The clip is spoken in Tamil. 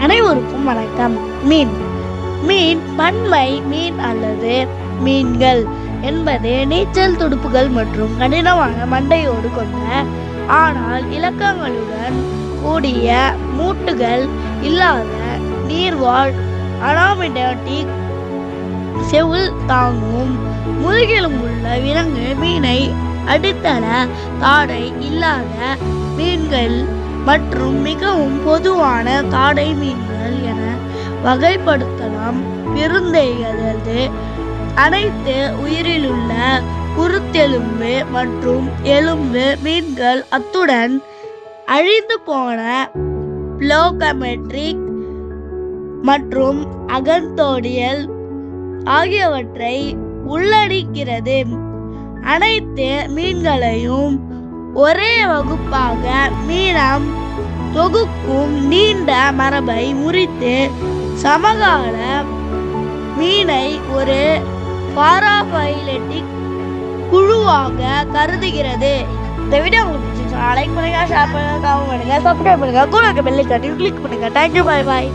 அனைவருக்கும் வணக்கம். மீன். மீன் பன்மை மீன் அல்லது மீன்கள் என்பது நீச்சல் துடுப்புகள் மற்றும் கடினமான மண்டையோடு கொண்ட ஆனால் இலக்கங்களுடன் கூடிய மூட்டுகள் இல்லாத நீர்வாழ் அனாமிடாட்டிக் செவுள் தாங்கும். முதுகெலும்புள்ள விலங்கு மீனை அடித்தள தாடை இல்லாத மீன்கள் மற்றும் மிகவும் பொதுவான காடை மீன்கள் என வகைப்படுத்தலாம். பெருந்தைகளது அனைத்து உயிரிலுள்ள குருத்தெலும்பு மற்றும் எலும்பு மீன்கள் அத்துடன் அழிந்து போன பிளோகமெட்ரிக் மற்றும் அகந்தோடியல் ஆகியவற்றை உள்ளடக்கிறது அனைத்து மீன்களையும் ஒரே வகுப்பாக மீனம் தொகுக்கும் நீண்ட மரபை முறித்து சமகால மீனை ஒரு பாராபைலட்டிக் குழுவாக கருதுகிறது. இந்த வீடியோ உங்களுக்கு பிடிச்சிருந்தா லைக் பண்ணுங்க ஷேர் பண்ணுங்க காமெண்ட் பண்ணுங்க சப்ஸ்கிரைப் பண்ணுங்க கூட பெல்லை கட்டி கிளிக் பண்ணுங்க. Thank you bye bye